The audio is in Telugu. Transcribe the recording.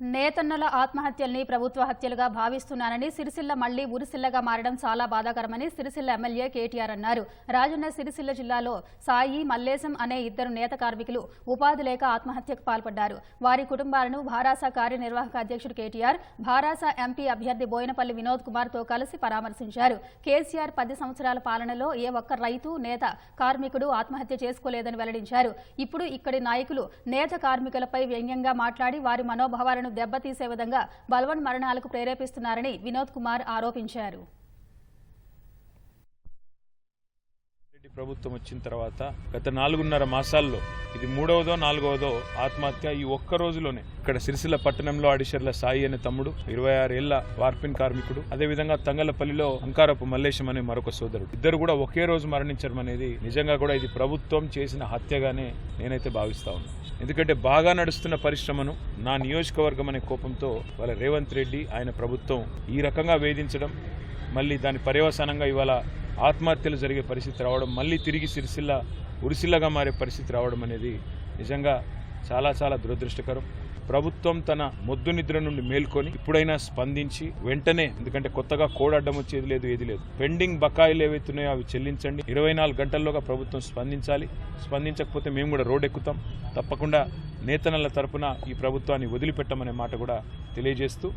నేతన్నల ఆత్మహత్యల్ని ప్రభుత్వ హత్యలుగా భావిస్తున్నానని సిరిసిల్ల మళ్ళీ ఉరిసిల్లగా మారడం చాలా బాధాకరమని సిరిసిల్ల ఎమ్మెల్యే కేటీఆర్ అన్నారు. రాజన్న సిరిసిల్ల జిల్లాలో సాయి మల్లేశం అనే ఇద్దరు నేత కార్మికులు ఉపాధి లేక ఆత్మహత్యకు పాల్పడ్డారు. వారి కుటుంబాలను భారాస కార్యనిర్వాహక అధ్యక్షుడు కేటీఆర్ భారాస ఎంపీ అభ్యర్థి బోయినపల్లి వినోద్ కుమార్తో కలిసి పరామర్శించారు. కేసీఆర్ పది సంవత్సరాల పాలనలో ఏ ఒక్క రైతు నేత కార్మికుడు ఆత్మహత్య చేసుకోలేదని వెల్లడించారు. ఇప్పుడు ఇక్కడి నాయకులు నేత కార్మికులపై వ్యంగ్యంగా మాట్లాడి వారి మనోభావాలను దెబ్బతీసే విధంగా బలవన్ మరణాలకు ప్రేరేపిస్తున్నారని వినోద్ కుమార్ ఆరోపించారు. రెడ్డి ప్రభుత్వం వచ్చిన తర్వాత గత నాలుగున్నర మాసాల్లో ఇది మూడవదో నాలుగవదో ఆత్మహత్య ఈ ఒక్క రోజులోనే. ఇక్కడ సిరిసిల్ల పట్టణంలో అడిషర్ల సాయి అనే తమ్ముడు ఇరవై ఆరేళ్ళ వార్పిన్ కార్మికుడు అదేవిధంగా తంగలపల్లిలో అంకారపు మల్లేశం అనే మరొక సోదరుడు. ఇద్దరు కూడా ఒకే రోజు మరణించడం అనేది నిజంగా కూడా ఇది ప్రభుత్వం చేసిన హత్యగానే నేనైతే భావిస్తా ఉన్నాను ఎందుకంటే బాగా నడుస్తున్న పరిశ్రమను నా నియోజకవర్గం అనే కోపంతో వాళ్ళ రేవంత్ రెడ్డి ఆయన ప్రభుత్వం ఈ రకంగా వేధించడం మళ్ళీ దాని పర్యవసానంగా ఇవాళ ఆత్మహత్యలు జరిగే పరిస్థితి రావడం మళ్ళీ తిరిగి సిరిసిల్ల ఉరిసిల్లగా మారే పరిస్థితి రావడం అనేది నిజంగా చాలా చాలా దురదృష్టకరం. ప్రభుత్వం తన మొద్దు నిద్ర నుండి మేల్కొని ఇప్పుడైనా స్పందించి వెంటనే ఎందుకంటే కొత్తగా కోడ్ అడ్డం వచ్చేది లేదు ఏది లేదు పెండింగ్ బకాయిలు ఏవైతున్నాయో అవి చెల్లించండి. ఇరవై నాలుగు గంటల్లోగా ప్రభుత్వం స్పందించాలి. స్పందించకపోతే మేము కూడా రోడ్ ఎక్కుతాం. తప్పకుండా నేతనల తరపున ఈ ప్రభుత్వాన్ని వదిలిపెట్టమనే మాట కూడా తెలియజేస్తూ